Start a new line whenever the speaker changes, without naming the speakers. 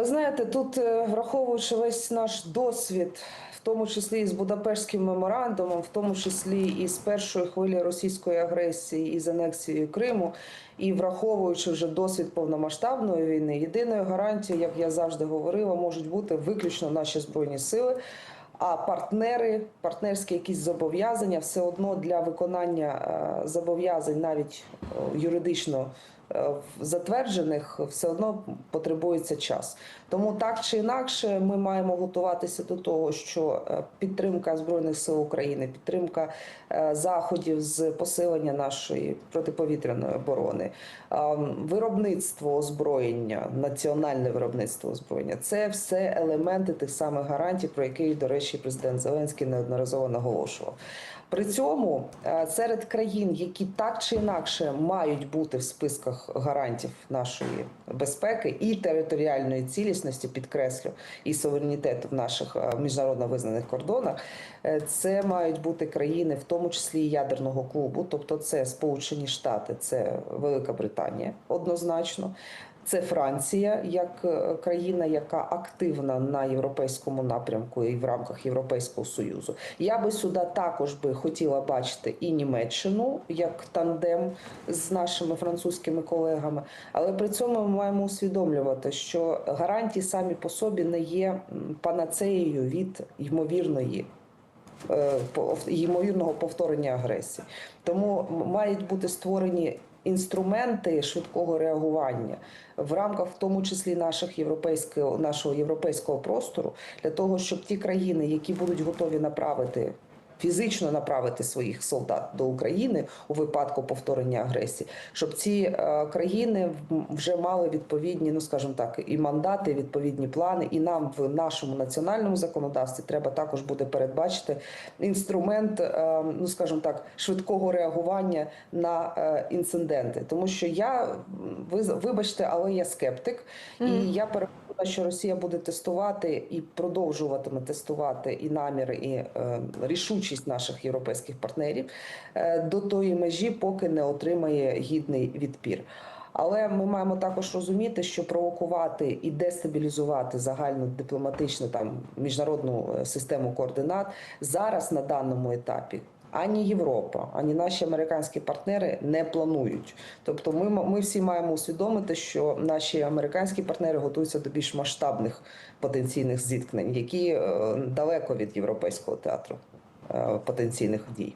Ви знаєте, тут е, враховуючи весь наш досвід, в тому числі і з Будапештським меморандумом, в тому числі і з першої хвилі російської агресії і з анексією Криму, і враховуючи вже досвід повномасштабної війни, єдиною гарантією, як я завжди говорила, можуть бути виключно наші збройні сили. А партнери, партнерські якісь зобов'язання, все одно для виконання е, зобов'язань, навіть е, юридично затверджених, все одно потребується час. Тому так чи інакше, ми маємо готуватися до того, що е, підтримка збройних сил України, підтримка е, заходів з посилення нашої протиповітряної оборони, е, виробництво озброєння, національне виробництво озброєння це все елементи тих самих гарантій, про які, до речі, президент Зеленський неодноразово наголошував. При цьому е, серед країн, які так чи інакше мають бути в списках гарантів нашої безпеки і територіальної цілісності, підкреслю, і суверенітету в наших е, міжнародно визнаних кордонах, е, це мають бути країни, в тому числі ядерного клубу, тобто це Сполучені Штати, це Велика Британія, однозначно. Це Франція як е, країна, яка активна на європейському напрямку і в рамках Європейського союзу. Я би сюди також би хотіла бачити і Німеччину як тандем з нашими французькими колегами. Але при цьому ми маємо усвідомлювати, що гарантії самі по собі не є панацеєю від ймовірної е, ймовірного повторення агресії. Тому мають бути створені інструменти швидкого реагування в рамках, в тому числі наших європейського нашого європейського простору, для того, щоб ті країни, які будуть готові направити. Фізично направити своїх солдат до України у випадку повторення агресії, щоб ці е, країни вже мали відповідні, ну скажімо так, і мандати, і відповідні плани. І нам в нашому національному законодавстві треба також буде передбачити інструмент, е, ну скажімо так, швидкого реагування на е, інциденти. Тому що я ви вибачте, але я скептик, і я переконана, що Росія буде тестувати і продовжуватиме тестувати і наміри, і е, рішучість наших європейських партнерів е, до тої межі, поки не отримає гідний відпір. Але ми маємо також розуміти, що провокувати і дестабілізувати загальну дипломатичну там міжнародну е, систему координат зараз на даному етапі. Ані Європа, ані наші американські партнери не планують. Тобто, ми, ми всі маємо усвідомити, що наші американські партнери готуються до більш масштабних потенційних зіткнень, які е, далеко від європейського театру е, потенційних дій.